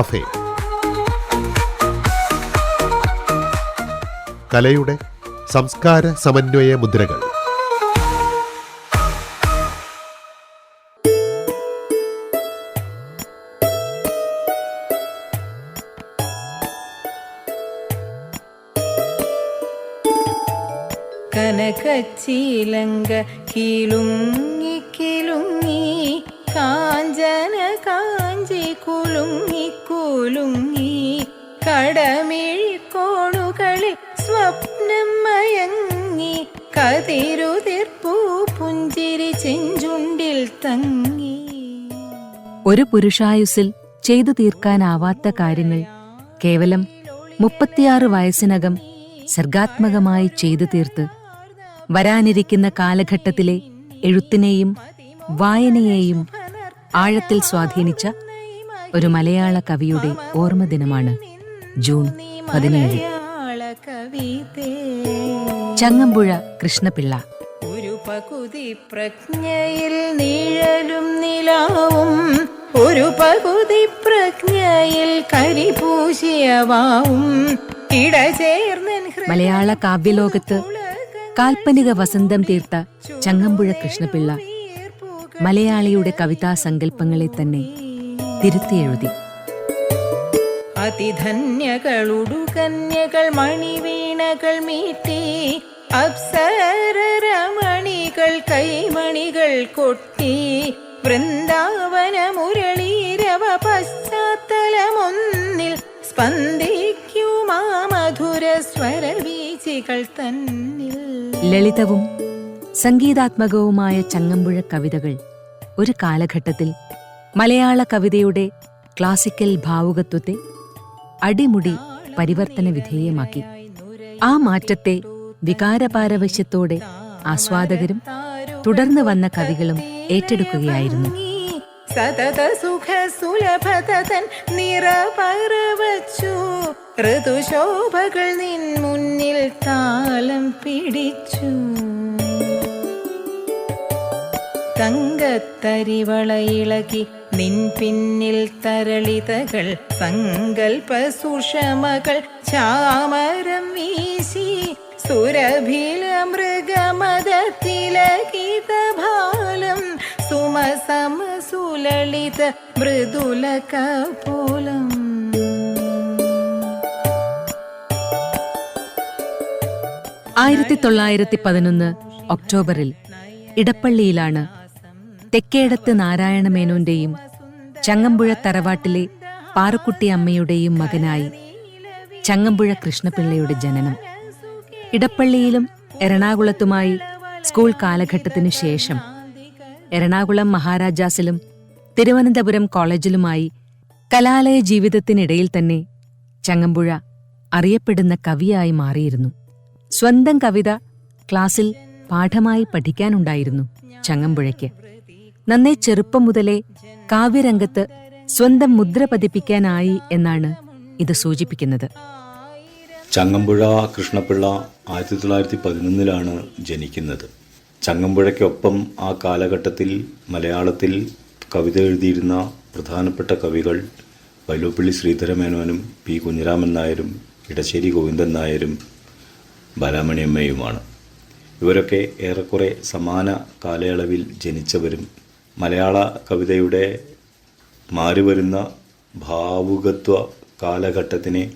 Cafe. കലയുടെ സംസ്കാര സമന്വയ മുദ്രകൾ. കനകച്ചീലങ്ക കിലുങ്ങി കതിരുതിർപ്പൂ പുഞ്ചിരി ചെഞ്ചുണ്ടിൽ തങ്ങി. ഒരു പുരുഷായുസിൽ ചെയ്തു തീർക്കാനാവാത്ത കാര്യങ്ങൾ കേവലം മുപ്പത്തിയാറ് വയസ്സിനകം സർഗാത്മകമായി ചെയ്തു തീർത്ത് വരാനിരിക്കുന്ന കാലഘട്ടത്തിലെ എഴുത്തിനെയും വായനയെയും ആഴത്തിൽ സ്വാധീനിച്ച ഒരു മലയാള കവിയുടെ ഓർമ്മദിനമാണ് ജൂൺ പതിനേഴ്. കവിതേ. ചങ്ങമ്പുഴ കൃഷ്ണപിള്ള. ഒരു പകുതി പ്രജ്ഞയിൽ നിഴലും നിലാവും ഒരു പകുതി പ്രജ്ഞയിൽ കരിപൂശിയവാവും മലയാള കാവ്യലോകത്ത് കാൽപ്പനിക വസന്തം തീർത്ത ചങ്ങമ്പുഴ കൃഷ്ണപിള്ള മലയാളിയുടെ കവിതാ സങ്കല്പങ്ങളെ തന്നെ തിരുത്തിയെഴുതി അതിധന്യകളുടുകന്യകൾ മണിവീണകൾ മീട്ടി അപ്സരമണികൾ കൈമണികൾ കൊട്ടി വൃന്ദാവന മുരളീരവ പശ്ചാത്തലമൊന്നിൽ സ്പന്ദിക്കുമാ മധുര തന്നിൽ. ലളിതവും സംഗീതാത്മകവുമായ ചങ്ങമ്പുഴ കവിതകൾ ഒരു കാലഘട്ടത്തിൽ മലയാള കവിതയുടെ ക്ലാസിക്കൽ ഭാവുകത്വത്തെ അടിമുടി പരിവർത്തന വിധേയമാക്കി. ആ മാറ്റത്തെ വികാരപാരവശ്യത്തോടെ ആസ്വാദകരും തുടർന്ന് വന്ന കവികളും ഏറ്റെടുക്കുകയായിരുന്നു. സതത സുഖ സുലഭതൻ നിറപറവച്ചു ഋതുശോഭകൾ നിൻ മുന്നിൽ താലം പിടിച്ചു. തങ്കത്തരിവളയിളകി നിൻ പിന്നിൽ തരളിതകൾ സങ്കൽപ്പ സുഷമകൾ ചാമരം വീശി സുരഭില മൃഗമതത്തിലകിതഭാലം മൃദുല കപോലം. ആയിരത്തി തൊള്ളായിരത്തി പതിനൊന്ന് ഒക്ടോബറിൽ ഇടപ്പള്ളിയിലാണ് തെക്കേടത്ത് നാരായണമേനോന്റെയും ചങ്ങമ്പുഴ തറവാട്ടിലെ പാറക്കുട്ടി അമ്മയുടെയും മകനായി ചങ്ങമ്പുഴ കൃഷ്ണപിള്ളയുടെ ജനനം. ഇടപ്പള്ളിയിലും എറണാകുളത്തുമായി സ്കൂൾ കാലഘട്ടത്തിനു ശേഷം എറണാകുളം മഹാരാജാസിലും തിരുവനന്തപുരം കോളേജിലുമായി കലാലയ ജീവിതത്തിനിടയിൽ തന്നെ ചങ്ങമ്പുഴ അറിയപ്പെടുന്ന കവിയായി മാറിയിരുന്നു. സ്വന്തം കവിത ക്ലാസ്സിൽ പാഠമായി പഠിക്കാനുണ്ടായിരുന്നു ചങ്ങമ്പുഴയ്ക്ക്. നന്നേ ചെറുപ്പം മുതലേ കാവ്യരംഗത്ത് സ്വന്തം മുദ്ര പതിപ്പിക്കാനായി എന്നാണ് ഇത് സൂചിപ്പിക്കുന്നത്. ചങ്ങമ്പുഴ കൃഷ്ണപിള്ള ആയിരത്തി തൊള്ളായിരത്തി പതിനൊന്നിലാണ് ജനിക്കുന്നത്. ചങ്ങമ്പുഴയ്ക്കൊപ്പം ആ കാലഘട്ടത്തിൽ മലയാളത്തിൽ കവിത എഴുതിയിരുന്ന പ്രധാനപ്പെട്ട കവികൾ വൈലോപ്പിള്ളി ശ്രീധരമേനോനും പി കുഞ്ഞിരാമൻ നായരും ഇടശ്ശേരി ഗോവിന്ദൻ നായരും ബാലാമണിയമ്മയുമാണ്. ഇവരൊക്കെ ഏറെക്കുറെ സമാന കാലയളവിൽ ജനിച്ചവരും മലയാള കവിതയുടെ മാറിവരുന്ന ഭാവുകത്വ കാലഘട്ടത്തിനെ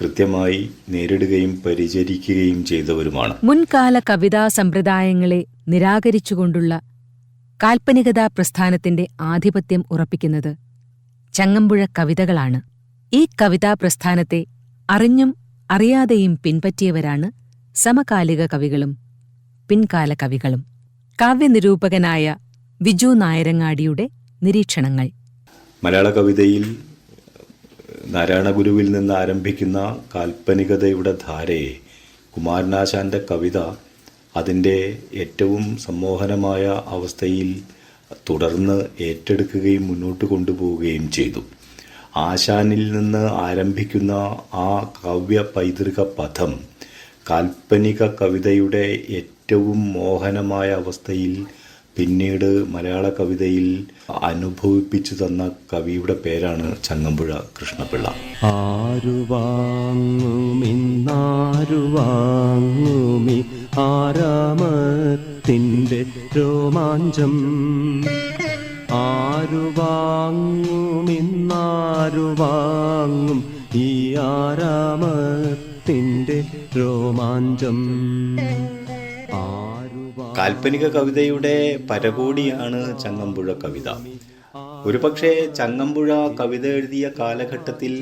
കൃത്യമായി നേരിടുകയും പരിചരിക്കുകയും ചെയ്തവരുമാണ്. മുൻകാല കവിതാ സമ്പ്രദായങ്ങളെ നിരാകരിച്ചുകൊണ്ടുള്ള കാൽപ്പനികതാ പ്രസ്ഥാനത്തിന്റെ ആധിപത്യം ഉറപ്പിക്കുന്നത് ചങ്ങമ്പുഴ കവിതകളാണ്. ഈ കവിതാ പ്രസ്ഥാനത്തെ അറിഞ്ഞും അറിയാതെയും പിൻപറ്റിയവരാണ് സമകാലിക കവികളും പിൻകാല കവികളും. കാവ്യനിരൂപകനായ വിജു നായരങ്ങാടിയുടെ നിരീക്ഷണങ്ങൾ. മലയാള കവിതയിൽ നാരായണഗുരുവിൽ നിന്ന് ആരംഭിക്കുന്ന കാൽപ്പനികതയുടെ ധാരയെ കുമാരനാശാന്റെ കവിത അതിന്റെ ഏറ്റവും സമ്മോഹനമായ അവസ്ഥയിൽ തുടർന്ന് ഏറ്റെടുക്കുകയും മുന്നോട്ട് കൊണ്ടുപോവുകയും ചെയ്തു. ആശാനിൽ നിന്ന് ആരംഭിക്കുന്ന ആ കാവ്യ പൈതൃക പഥം കാൽപ്പനിക കവിതയുടെ ഏറ്റവും മോഹനമായ അവസ്ഥയിൽ പിന്നീട് മലയാള കവിതയിൽ അനുഭവിപ്പിച്ചു തന്ന കവിയുടെ പേരാണ് ചങ്ങമ്പുഴ കൃഷ്ണപിള്ള. ആരു വാങ്ങുമിന്നാരു ആരാമത്തിന്റെ രോമാഞ്ചം? ആരുവാങ്ങുമിന്നാരുവാങ്ങും ഈ ആരാമത്തിന്റെ രോമാഞ്ചം? കാൽപ്പനിക കവിതയുടെ പരകോടിയാണ് ചങ്ങമ്പുഴ കവിത. ഒരുപക്ഷെ ചങ്ങമ്പുഴ കവിത എഴുതിയ കാലഘട്ടത്തിൽ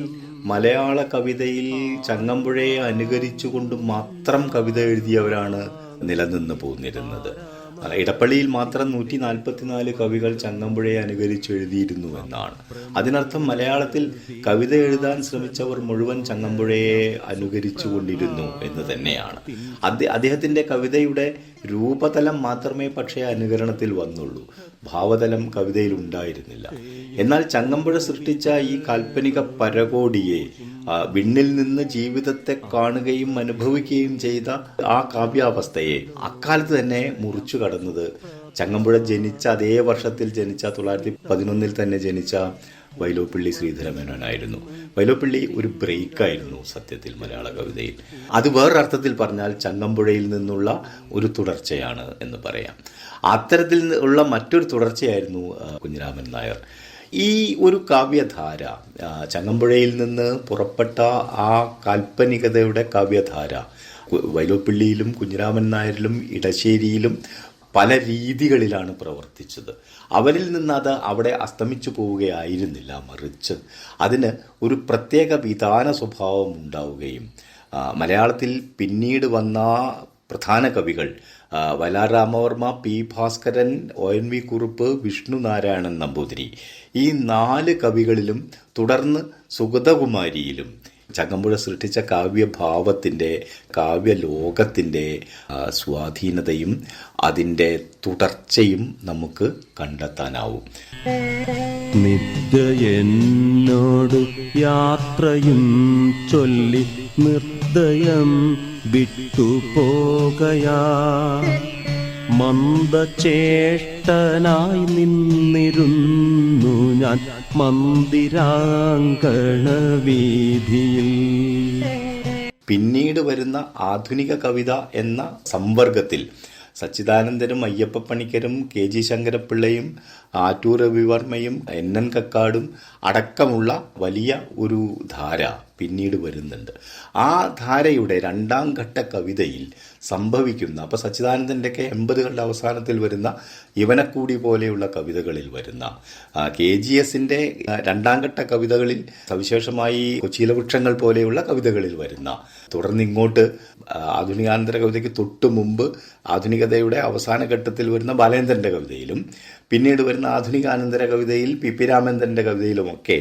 മലയാള കവിതയിൽ ചങ്ങമ്പുഴയെ അനുകരിച്ചുകൊണ്ട് മാത്രം കവിത എഴുതിയവരാണ് നിലനിന്ന് പോന്നിരുന്നത്. ഇടപ്പള്ളിയിൽ മാത്രം നൂറ്റി നാൽപ്പത്തിനാല് കവികൾ ചങ്ങമ്പുഴയെ അനുകരിച്ച് എഴുതിയിരുന്നു എന്നാണ്. അതിനർത്ഥം മലയാളത്തിൽ കവിത എഴുതാൻ ശ്രമിച്ചവർ മുഴുവൻ ചങ്ങമ്പുഴയെ അനുകരിച്ചു കൊണ്ടിരുന്നു എന്ന് തന്നെയാണ്. അദ്ദേ- അദ്ദേഹത്തിന്റെ കവിതയുടെ രൂപതലം മാത്രമേ പക്ഷേ അനുകരണത്തിൽ വന്നുള്ളൂ. ഭാവതലം കവിതയിൽ ഉണ്ടായിരുന്നില്ല. എന്നാൽ ചങ്ങമ്പുഴ സൃഷ്ടിച്ച ഈ കാൽപ്പനിക പരകോടിയെ വിണ്ണിൽ നിന്ന് ജീവിതത്തെ കാണുകയും അനുഭവിക്കുകയും ചെയ്ത ആ കാവ്യാവസ്ഥയെ അക്കാലത്ത് തന്നെ മുറിച്ചു കടന്നത്. ചങ്ങമ്പുഴ ജനിച്ച അതേ വർഷത്തിൽ ജനിച്ച തൊള്ളായിരത്തി പതിനൊന്നിൽ തന്നെ ജനിച്ച വൈലോപ്പിള്ളി ശ്രീധരമേനോനായിരുന്നു. വൈലോപ്പിള്ളി ഒരു ബ്രേക്കായിരുന്നു സത്യത്തിൽ മലയാള കവിതയിൽ. അത് വേറൊരർത്ഥത്തിൽ പറഞ്ഞാൽ ചങ്ങമ്പുഴയിൽ നിന്നുള്ള ഒരു തുടർച്ചയാണ് എന്ന് പറയാം. അത്തരത്തിൽ ഉള്ള മറ്റൊരു തുടർച്ചയായിരുന്നു കുഞ്ഞിരാമൻ നായർ. ഈ ഒരു കാവ്യധാര ചങ്ങമ്പുഴയിൽ നിന്ന് പുറപ്പെട്ട ആ കാൽപ്പനികതയുടെ കാവ്യധാര വൈലോപ്പിള്ളിയിലും കുഞ്ഞിരാമൻ നായരിലും ഇടശ്ശേരിയിലും പല രീതികളിലാണ് പ്രവർത്തിച്ചത്. അവരിൽ നിന്ന് അത് അവിടെ അസ്തമിച്ചു പോവുകയായിരുന്നില്ല മറിച്ച് അതിന് ഒരു പ്രത്യേക വിധാന സ്വഭാവം ഉണ്ടാവുകയും മലയാളത്തിൽ പിന്നീട് വന്ന പ്രധാന കവികൾ വലാരാമവർമ്മ Ramavarma P Bhaskaran O N V Kurup Vishnu Narayanan Namboothiri ഈ നാല് കവികളിലും തുടർന്ന് സുഗതകുമാരിയിലും ചങ്ങമ്പുഴ സൃഷ്ടിച്ച കാവ്യഭാവത്തിന്റെ കാവ്യലോകത്തിന്റെ സ്വാധീനതയും അതിന്റെ തുടർച്ചയും നമുക്ക് കണ്ടെത്താനാവും. എന്നോട് യാത്രയും ചൊല്ലി നിർദ്ദയം വിട്ടുപോകയാ. മന്ദചേഷ്ടനായി നിന്നിരുന്നു ഞാൻ മന്ദിരാങ്കണ വീതിയിൽ പിന്നീട് വരുന്ന ആധുനിക കവിത എന്ന സംവർഗത്തിൽ സച്ചിദാനന്ദനും അയ്യപ്പ പണിക്കരും കെ ജി ശങ്കരപ്പിള്ളയും ആറ്റൂർ രവിവർമ്മയും എൻ എൻ കക്കാടും അടക്കമുള്ള വലിയ ഒരു ധാര പിന്നീട് വരുന്നുണ്ട്. ആ ധാരയുടെ രണ്ടാം ഘട്ട കവിതയിൽ സംഭവിക്കുന്ന അപ്പോൾ സച്ചിദാനന്ദന്റെയൊക്കെ എൺപതുകളുടെ അവസാനത്തിൽ വരുന്ന ഇവനക്കൂടി പോലെയുള്ള കവിതകളിൽ വരുന്ന കെ ജി എസിന്റെ രണ്ടാം ഘട്ട കവിതകളിൽ സവിശേഷമായി കൊച്ചിയിലെ വൃക്ഷങ്ങൾ പോലെയുള്ള കവിതകളിൽ വരുന്ന തുടർന്ന് ഇങ്ങോട്ട് ആധുനികാനന്തര കവിതയ്ക്ക് തൊട്ടു മുമ്പ് ആധുനികതയുടെ അവസാന ഘട്ടത്തിൽ വരുന്ന ബാലേന്ദ്രന്റെ കവിതയിലും പിന്നീട് വരുന്ന ആധുനികാനന്തര കവിതയിൽ പി പി രാമേന്ദ്രന്റെ കവിതയിലുമൊക്കെ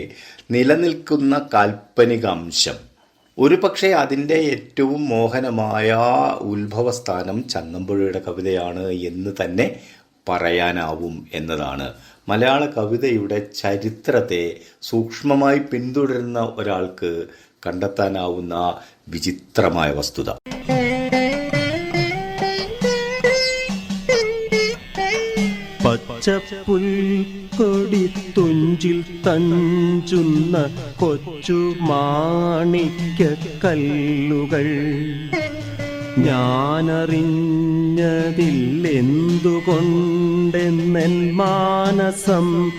നിലനിൽക്കുന്ന കാൽപ്പനിക അംശം ഒരു പക്ഷേ അതിന്റെ ഏറ്റവും മോഹനമായ ഉത്ഭവസ്ഥാനം ചങ്ങമ്പുഴയുടെ കവിതയാണ് എന്ന് തന്നെ പറയാനാവും എന്നതാണ്. മലയാള കവിതയുടെ ചരിത്രത്തെ സൂക്ഷ്മമായി പിന്തുടരുന്ന ഒരാൾക്ക് കണ്ടെത്താനാവുന്ന വിചിത്രമായ വസ്തുത. പച്ചപ്പുൽക്കൊടി തുഞ്ചിൽ തഞ്ചുന്ന കൊച്ചു മാണിക്ക കല്ലുകൾ ഞാനറിഞ്ഞതില്ലെന്തുകൊണ്ടെന്നൻ മാനസം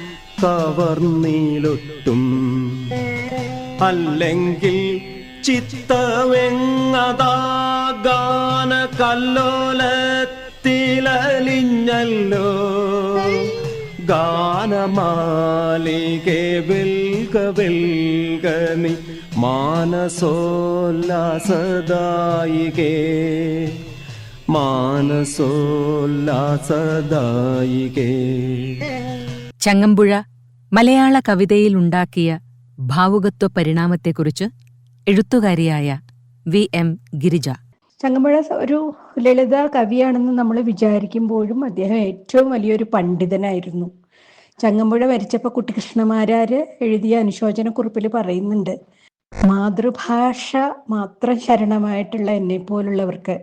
കവർന്നീലൊട്ടും. അല്ലെങ്കിൽ ചിത്തവെങ്ങതാഗാന കല്ലോലത്തിലലിഞ്ഞല്ലോ ഗാനമാലികെ വിൽക വിൽകനി മാനസോല്ലാസദായികേ. മാനസോല്ലാസദായികേ. ചങ്ങമ്പുഴ മലയാള കവിതയിൽ ഉണ്ടാക്കിയ ഭാവുകത്വ പരിണാമത്തെക്കുറിച്ച് എഴുത്തുകാരിയായ വി എം ഗിരിജ. ചങ്ങമ്പുഴ ഒരു ലളിത കവിയാണെന്ന് നമ്മൾ വിചാരിക്കുമ്പോഴും അദ്ദേഹം ഏറ്റവും വലിയൊരു പണ്ഡിതനായിരുന്നു. ചങ്ങമ്പുഴ വരച്ചപ്പോൾ കുട്ടികൃഷ്ണമാരാര് എഴുതിയ അനുശോചന കുറിപ്പിൽ പറയുന്നുണ്ട്. മാതൃഭാഷ മാത്രം ശരണമായിട്ടുള്ള എന്നെ പോലുള്ളവർക്ക്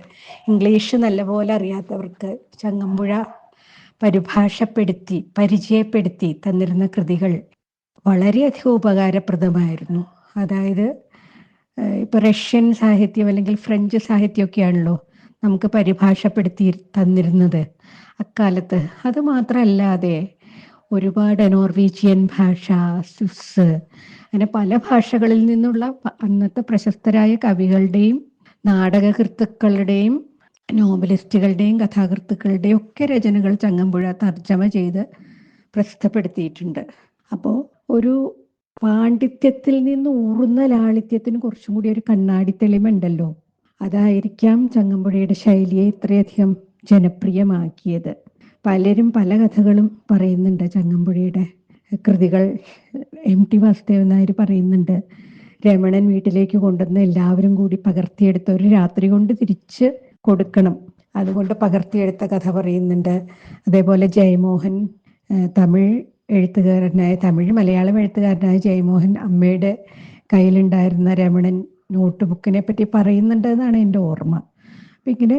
ഇംഗ്ലീഷ് നല്ലപോലെ അറിയാത്തവർക്ക് ചങ്ങമ്പുഴ പരിഭാഷപ്പെടുത്തി പരിചയപ്പെടുത്തി തന്നിരുന്ന കൃതികൾ വളരെയധികം ഉപകാരപ്രദമായിരുന്നു. അതായത് ഇപ്പൊ റഷ്യൻ സാഹിത്യം അല്ലെങ്കിൽ ഫ്രഞ്ച് സാഹിത്യമൊക്കെയാണല്ലോ നമുക്ക് പരിഭാഷപ്പെടുത്തി തന്നിരുന്നത് അക്കാലത്ത്. അത് മാത്രമല്ലാതെ ഒരുപാട് നോർവീജിയൻ ഭാഷ സ്വിസ് അങ്ങനെ പല ഭാഷകളിൽ നിന്നുള്ള അന്നത്തെ പ്രശസ്തരായ കവികളുടെയും നാടകകൃത്തുക്കളുടെയും നോവലിസ്റ്റുകളുടെയും കഥാകൃത്തുക്കളുടെയും ഒക്കെ രചനകൾ ചങ്ങമ്പുഴ തർജമ ചെയ്ത് പ്രസിദ്ധപ്പെടുത്തിയിട്ടുണ്ട്. അപ്പോൾ ഒരു പാണ്ഡിത്യത്തിൽ നിന്ന് ഊറുന്ന ലാളിത്യത്തിന് കുറച്ചും കൂടി ഒരു കണ്ണാടി തെളിമുണ്ടല്ലോ അതായിരിക്കാം ചങ്ങമ്പുഴയുടെ ശൈലിയെ ഇത്രയധികം ജനപ്രിയമാക്കിയത്. പലരും പല കഥകളും പറയുന്നുണ്ട്. ചങ്ങമ്പുഴയുടെ കൃതികൾ എം ടി വാസുദേവൻ നായർ പറയുന്നുണ്ട്. രമണൻ വീട്ടിലേക്ക് കൊണ്ടുവന്ന് എല്ലാവരും കൂടി പകർത്തിയെടുത്ത് ഒരു രാത്രി കൊണ്ട് തിരിച്ച് കൊടുക്കണം. അതുകൊണ്ട് പകർത്തിയെടുത്ത കഥ പറയുന്നുണ്ട്. അതേപോലെ ജയമോഹൻ തമിഴ് എഴുത്തുകാരനായ തമിഴ് മലയാളം എഴുത്തുകാരനായ ജയമോഹൻ അമ്മയുടെ കയ്യിലുണ്ടായിരുന്ന രമണൻ നോട്ട് ബുക്കിനെ പറ്റി പറയുന്നുണ്ട് എന്നാണ് എന്റെ ഓർമ്മ. അപ്പം ഇങ്ങനെ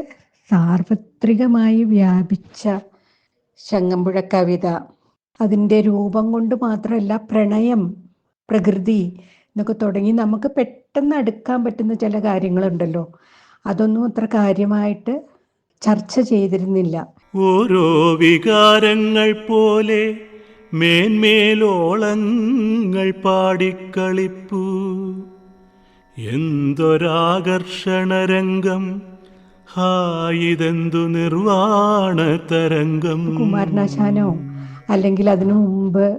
സാർവത്രികമായി വ്യാപിച്ച ചങ്ങമ്പുഴ കവിത. അതിന്റെ രൂപം കൊണ്ട് മാത്രമല്ല പ്രണയം പ്രകൃതി എന്നൊക്കെ തുടങ്ങി നമുക്ക് പെട്ടെന്ന് അടുക്കാൻ പറ്റുന്ന ചില കാര്യങ്ങളുണ്ടല്ലോ. അതൊന്നും അത്ര കാര്യമായിട്ട് ചർച്ച ചെയ്തിരുന്നില്ല. ഓരോ വികാരങ്ങൾ പോലെ മേന്മേലോളങ്ങൾ പാടിക്കളിപ്പൂ. എന്തൊരാകർഷണരംഗം ഹായിതെന്തു നിർവാണ തരംഗം? കുമാരനാശാനോ അല്ലെങ്കിൽ അതിനു മുമ്പ്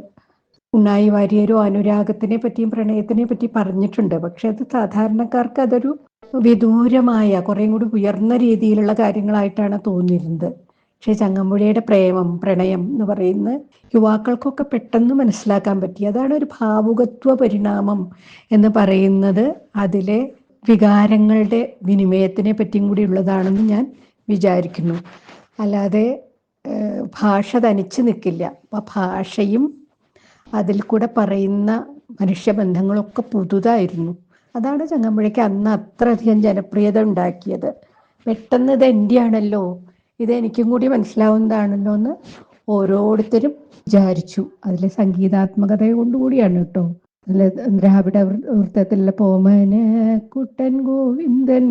ഉണ്ണായി വാര്യരോ അനുരാഗത്തിനെ പറ്റിയും പ്രണയത്തിനെ പറ്റി പറഞ്ഞിട്ടുണ്ട്. പക്ഷെ അത് സാധാരണക്കാർക്ക് അതൊരു വിദൂരമായ കുറേം കൂടി ഉയർന്ന രീതിയിലുള്ള കാര്യങ്ങളായിട്ടാണ് തോന്നിയിരുന്നത്. പക്ഷെ ചങ്ങമ്പുഴയുടെ പ്രേമം പ്രണയം എന്ന് പറയുന്ന യുവാക്കൾക്കൊക്കെ പെട്ടെന്ന് മനസ്സിലാക്കാൻ പറ്റി. അതാണ് ഒരു ഭാവുകത്വ പരിണാമം എന്ന് പറയുന്നത്. അതിലെ വികാരങ്ങളുടെ വിനിമയത്തിനെ പറ്റിയും കൂടി ഉള്ളതാണെന്ന് ഞാൻ വിചാരിക്കുന്നു. അല്ലാതെ ഭാഷ തനിച്ച് നിൽക്കില്ല. അപ്പം ഭാഷയും അതിൽ കൂടെ പറയുന്ന മനുഷ്യബന്ധങ്ങളൊക്കെ പുതുതായിരുന്നു. അതാണ് ചങ്ങമ്പുഴയ്ക്ക് അന്ന് അത്രയധികം ജനപ്രിയത ഉണ്ടാക്കിയത്. പെട്ടെന്ന് ഇത് എന്റെയാണല്ലോ ഇത് എനിക്കും കൂടി മനസ്സിലാവുന്നതാണല്ലോ എന്ന് ഓരോരുത്തരും വിചാരിച്ചു. അതിലെ സംഗീതാത്മകത കൊണ്ടുകൂടിയാണ് കേട്ടോ. ദ്രാവിഡ വൃത്തത്തിലുള്ള പോമന കുട്ടൻ ഗോവിന്ദൻ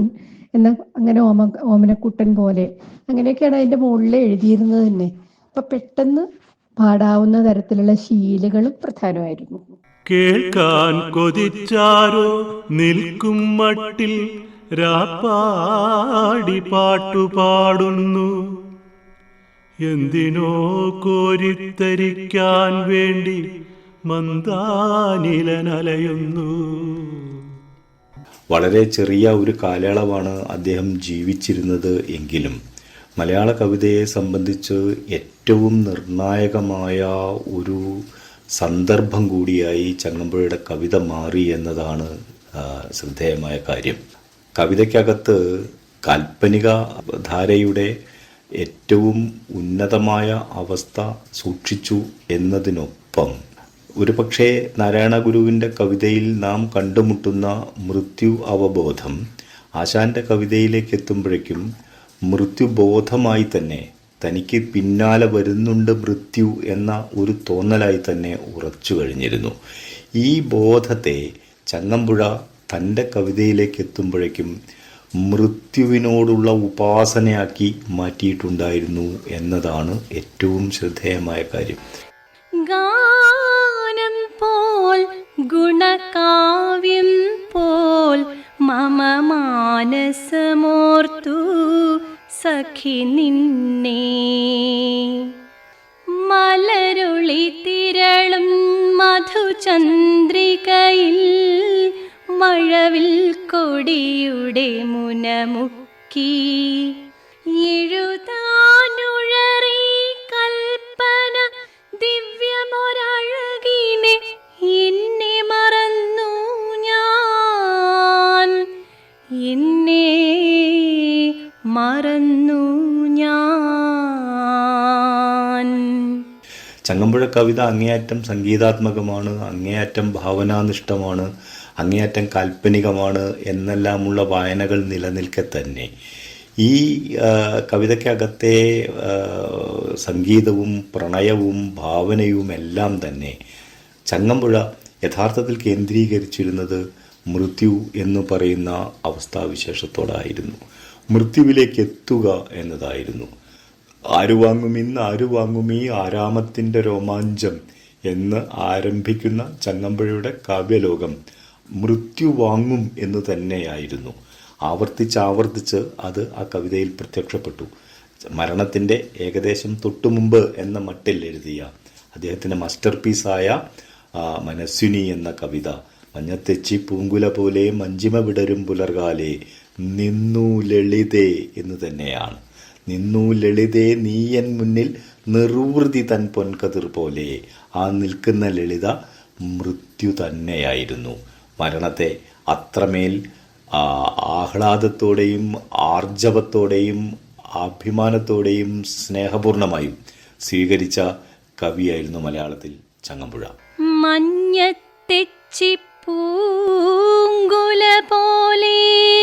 എന്ന അങ്ങനെ ഓമ ഓമനക്കുട്ടൻ പോലെ. അങ്ങനെയൊക്കെയാണ് അതിന്റെ മുകളിൽ എഴുതിയിരുന്നത് തന്നെ. അപ്പൊ പെട്ടെന്ന് പാടാവുന്ന തരത്തിലുള്ള ശീലുകളും പ്രധാനമായിരുന്നു. കേൾക്കാൻ കൊതിച്ചാരോ നിൽക്കും മട്ടിൽ രാപ്പാടി പാട്ടുപാടുന്നു. എന്തിനോ കോരിത്തരിക്കാൻ വേണ്ടി മന്ദാനിലനലയുന്നു. വളരെ ചെറിയ ഒരു കാലയളവാണ് അദ്ദേഹം ജീവിച്ചിരുന്നത് എങ്കിലും മലയാള കവിതയെ സംബന്ധിച്ച് ഏറ്റവും നിർണായകമായ ഒരു സന്ദർഭം കൂടിയായി ചങ്ങമ്പുഴയുടെ കവിത മാറി എന്നതാണ് ശ്രദ്ധേയമായ കാര്യം. കവിതയ്ക്കകത്ത് കാൽപ്പനിക ധാരയുടെ ഏറ്റവും ഉന്നതമായ അവസ്ഥ സൂക്ഷിച്ചു എന്നതിനൊപ്പം ഒരുപക്ഷെ നാരായണ ഗുരുവിന്റെ കവിതയിൽ നാം കണ്ടുമുട്ടുന്ന മൃത്യു അവബോധം ആശാന്റെ കവിതയിലേക്ക് എത്തുമ്പോഴേക്കും മൃത്യുബോധമായി തന്നെ തനിക്ക് പിന്നാലെ വരുന്നുണ്ട് മൃത്യു എന്ന ഒരു തോന്നലായി തന്നെ ഉറച്ചു കഴിഞ്ഞിരുന്നു. ഈ ബോധത്തെ ചങ്ങമ്പുഴ തന്റെ കവിതയിലേക്ക് എത്തുമ്പോഴേക്കും മൃത്യുവിനോടുള്ള ഉപാസനയാക്കി മാറ്റിയിട്ടുണ്ടായിരുന്നു എന്നതാണ് ഏറ്റവും ശ്രദ്ധേയമായ കാര്യം. ഗാനം പോൽ ഗുണകാവ്യം പോൽ മമ മാനസമോർത്തു സഖി നിന്നെ. മലരുളി തിരളും മധുചന്ദ്രികയിൽ മഴവിൽ കൊടിയുടെ മുനമുക്കി. എഴുതാനുഴറി മറന്നു ഞാൻ. ചങ്ങമ്പുഴ കവിത അങ്ങേയറ്റം സംഗീതാത്മകമാണ് അങ്ങേയറ്റം ഭാവനാനിഷ്ഠമാണ് അങ്ങേയറ്റം കാൽപ്പനികമാണ് എന്നെല്ലാമുള്ള വായനകൾ നിലനിൽക്കെ തന്നെ. ഈ കവിതയ്ക്കകത്തെ സംഗീതവും പ്രണയവും ഭാവനയും എല്ലാം തന്നെ ചങ്ങമ്പുഴ യഥാർത്ഥത്തിൽ കേന്ദ്രീകരിച്ചിരുന്നത് മൃത്യു എന്ന് പറയുന്ന അവസ്ഥാവിശേഷത്തോടായിരുന്നു. മൃത്യുവിലേക്ക് എത്തുക എന്നതായിരുന്നു. ആരു വാങ്ങും ഇന്ന് ആരു വാങ്ങും ഈ ആരാമത്തിന്റെ രോമാഞ്ചം എന്ന് ആരംഭിക്കുന്ന ചങ്ങമ്പുഴയുടെ കാവ്യലോകം മൃത്യു വാങ്ങും എന്ന് തന്നെയായിരുന്നു. ആവർത്തിച്ചാവർത്തിച്ച് അത് ആ കവിതയിൽ പ്രത്യക്ഷപ്പെട്ടു. മരണത്തിന്റെ ഏകദേശം തൊട്ടുമുമ്പ് എന്ന മട്ടിൽ എഴുതിയ അദ്ദേഹത്തിന്റെ മാസ്റ്റർ പീസായ മനസ്വിനി എന്ന കവിത മഞ്ഞത്തെച്ചി പൂങ്കുല പോലെ മഞ്ചിമ വിടരും പുലർകാലേ നിന്നു ലളിതേ എന്ന് തന്നെയാണ്. നിന്നു ലളിതേ നീയൻ മുന്നിൽ നിർവൃതി തൻ പൊൻകതിർ പോലെ. ആ നിൽക്കുന്ന ലളിത മൃത്യു തന്നെയായിരുന്നു. മരണത്തെ അത്രമേൽ ആഹ്ലാദത്തോടെയും ആർജവത്തോടെയും അഭിമാനത്തോടെയും സ്നേഹപൂർണമായും സ്വീകരിച്ച കവിയായിരുന്നു മലയാളത്തിൽ ചങ്ങമ്പുഴ. മഞ്ഞത്തെച്ചി പൂങ്കുല പോലെ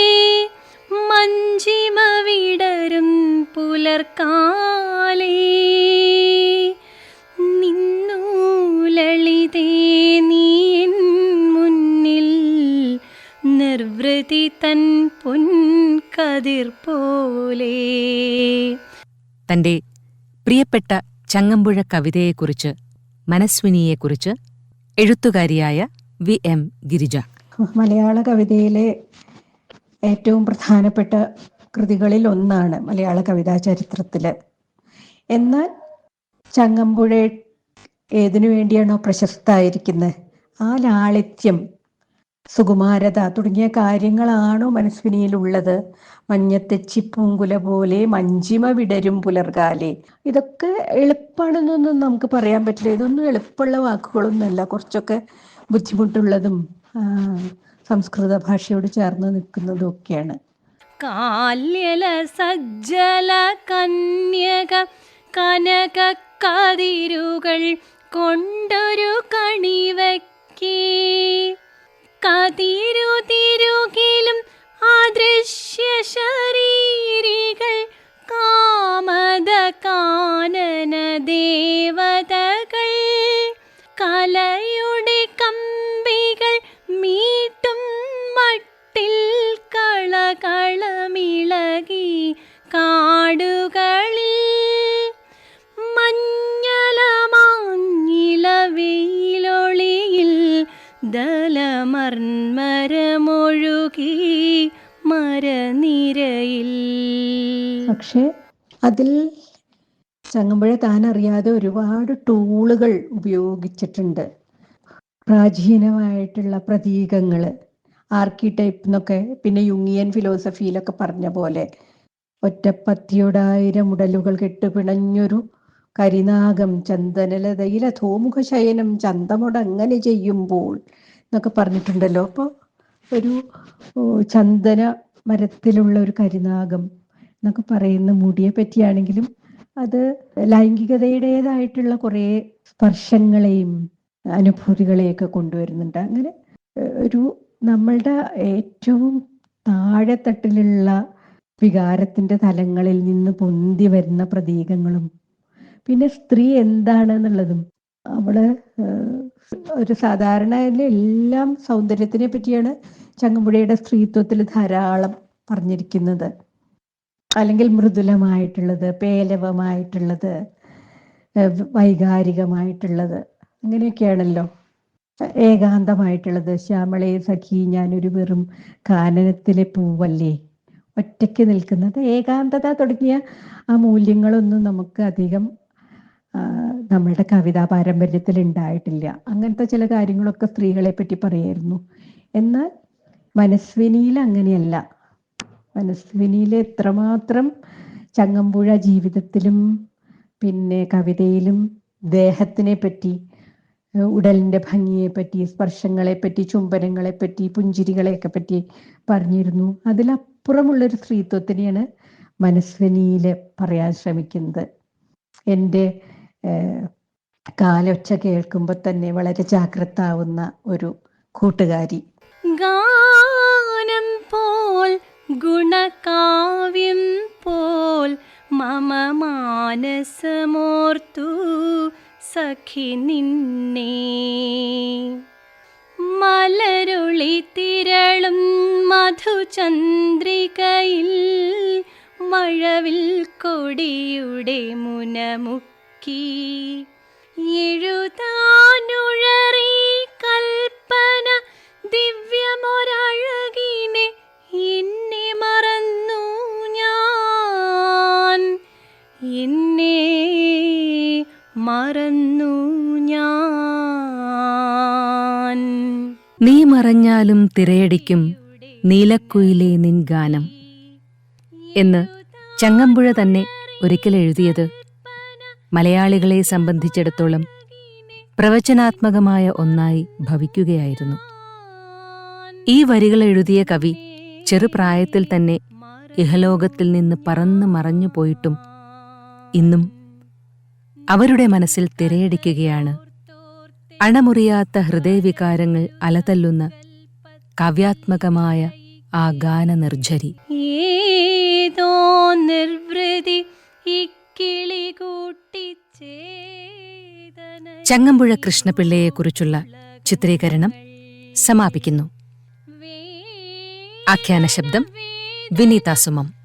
പുലർക്കാലേ നിന്നു ലളിതേ നീ എൻ മുന്നിൽ നിർവൃതി തൻ പൊൻ കതിർ പോലെ. തന്റെ പ്രിയപ്പെട്ട ചങ്ങമ്പുഴ കവിതയെക്കുറിച്ച് മനസ്വിനിയെക്കുറിച്ച് എഴുത്തുകാരിയായ വി എം ഗിരിജ. മലയാള കവിതയിലെ ഏറ്റവും പ്രധാനപ്പെട്ട കൃതികളിൽ ഒന്നാണ് മലയാള കവിതാ ചരിത്രത്തിൽ എന്നാൽ ചങ്ങമ്പുഴ ഏതിനു വേണ്ടിയാണോ പ്രശസ്തായിരിക്കുന്നത് ആ ലാളിത്യം സുകുമാരത തുടങ്ങിയ കാര്യങ്ങളാണോ മനസ്വിനിയിലുള്ളത് മഞ്ഞത്തെച്ചി പൂങ്കുല പോലെ മഞ്ചിമ വിടരും പുലർകാലെ. ഇതൊക്കെ എളുപ്പമാണെന്നൊന്നും നമുക്ക് പറയാൻ പറ്റില്ല. ഇതൊന്നും എളുപ്പമുള്ള വാക്കുകളൊന്നുമല്ല. കുറച്ചൊക്കെ ബുദ്ധിമുട്ടുള്ളതും സംസ്കൃത ഭാഷയോട് ചേർന്ന് നിൽക്കുന്നതും ഒക്കെയാണ്. കാല്യല സജ്ജല കന്യക കനക കതിരുകൾ കൊണ്ടൊരു കണിവക്കി. കതിരു തിരുകിലും അദൃശ്യ ശരീരികൾ കാമത കാനന ദേവതകൾ അതിൽ ചങ്ങമ്പുഴ താൻ അറിയാതെ ഒരുപാട് ടൂളുകൾ ഉപയോഗിച്ചിട്ടുണ്ട്. പ്രാചീനമായിട്ടുള്ള പ്രതീകങ്ങൾ ആർക്കിടൈപ്പ് എന്നൊക്കെ പിന്നെ യുങ്ങിയൻ ഫിലോസഫിയിലൊക്കെ പറഞ്ഞ പോലെ ഒറ്റപ്പത്തിയോടായിരം ഉടലുകൾ കെട്ടുപിണഞ്ഞൊരു കരിനാഗം ചന്ദനലതയിലെ ധോമുഖ ശയനം ചന്തമൊടങ്ങനെ ചെയ്യുമ്പോൾ എന്നൊക്കെ പറഞ്ഞിട്ടുണ്ടല്ലോ. അപ്പോൾ ഒരു ചന്ദന മരത്തിലുള്ള ഒരു കരിനാഗം എന്നൊക്കെ പറയുന്ന മുടിയെ പറ്റിയാണെങ്കിലും അത് ലൈംഗികതയുടേതായിട്ടുള്ള കുറേ സ്പർശങ്ങളെയും അനുഭൂതികളെയൊക്കെ കൊണ്ടുവരുന്നുണ്ട്. അങ്ങനെ ഒരു നമ്മളുടെ ഏറ്റവും താഴെത്തട്ടിലുള്ള വികാരത്തിന്റെ തലങ്ങളിൽ നിന്ന് പൊന്തി വരുന്ന പ്രതീകങ്ങളും പിന്നെ സ്ത്രീ എന്താണെന്നുള്ളതും അവൾ ഒരു സാധാരണ എല്ലാം സൗന്ദര്യത്തിനെ പറ്റിയാണ് ചങ്ങമ്പുഴയുടെ സ്ത്രീത്വത്തിൽ ധാരാളം പറഞ്ഞിരിക്കുന്നത്. അല്ലെങ്കിൽ മൃദുലമായിട്ടുള്ളത് പേലവമായിട്ടുള്ളത് വൈകാരികമായിട്ടുള്ളത് അങ്ങനെയൊക്കെയാണല്ലോ. ഏകാന്തമായിട്ടുള്ളത്. ശ്യാമളെ സഖി ഒരു വെറും കാനനത്തിലെ പൂവല്ലേ? ഒറ്റയ്ക്ക് നിൽക്കുന്നത് ഏകാന്തത തുടങ്ങിയ ആ മൂല്യങ്ങളൊന്നും നമുക്ക് അധികം നമ്മുടെ കവിതാ പാരമ്പര്യത്തിൽ ഉണ്ടായിട്ടില്ല. അങ്ങനത്തെ ചില കാര്യങ്ങളൊക്കെ സ്ത്രീകളെ പറ്റി പറയായിരുന്നു. എന്നാൽ മനസ്വിനിയിൽ അങ്ങനെയല്ല. മനസ്വിനിയിൽ എത്രമാത്രം ചങ്ങമ്പുഴ ജീവിതത്തിലും പിന്നെ കവിതയിലും ദേഹത്തിനെ പറ്റി ഉടലിന്റെ ഭംഗിയെ പറ്റി സ്പർശങ്ങളെ പറ്റി ചുംബനങ്ങളെ പറ്റി പുഞ്ചിരികളെയൊക്കെ പറ്റി പറഞ്ഞിരുന്നു. അതിലപ്പുറമുള്ളൊരു സ്ത്രീത്വത്തിനെയാണ് മനസ്വിനിയിൽ പറയാൻ ശ്രമിക്കുന്നത്. എന്റെ കാലൊച്ച കേൾക്കുമ്പോൾ തന്നെ വളരെ ജാഗ്രത ആവുന്ന ഒരു കൂട്ടുകാരി. ഗാനം പോൽ ഗുണകാവ്യം പോൽ മമ മാനസമോർത്തു സഖി നിന്നെ. മലരുളി തിരളും മധുചന്ദ്രികയിൽ മഴവിൽ കൊടിയുടെ മുനമുക്കി. എഴുതാനുഴറി കൽപ്പന ദിവ്യമൊരഴകിനെ മറന്നു ഞാൻ. നീ മറഞ്ഞാലും തിരയടിക്കും നീലക്കുയിലെ നിൻ ഗാനം. എന്ന് ചങ്ങമ്പുഴ തന്നെ ഒരിക്കൽ എഴുതിയത് മലയാളികളെ സംബന്ധിച്ചിടത്തോളം പ്രവചനാത്മകമായ ഒന്നായി ഭവിക്കുകയായിരുന്നു. ഈ വരികൾ എഴുതിയ കവി ചെറുപ്രായത്തിൽ തന്നെ ഇഹലോകത്തിൽ നിന്ന് പറന്ന് മറഞ്ഞു പോയിട്ടും ഇന്നും അവരുടെ മനസ്സിൽ തിരയടിക്കുകയാണ്. അണമുറിയാത്ത ഹൃദയവികാരങ്ങൾ അലതല്ലുന്ന കാവ്യാത്മകമായ ആ ഗാനനിർജരി. ഏതോ നിർവൃതി ചങ്ങമ്പുഴ കൃഷ്ണപിള്ളയെക്കുറിച്ചുള്ള ചിത്രീകരണം സമാപിക്കുന്നു. ആഖ്യാന ശബ്ദം വിനീത സുമം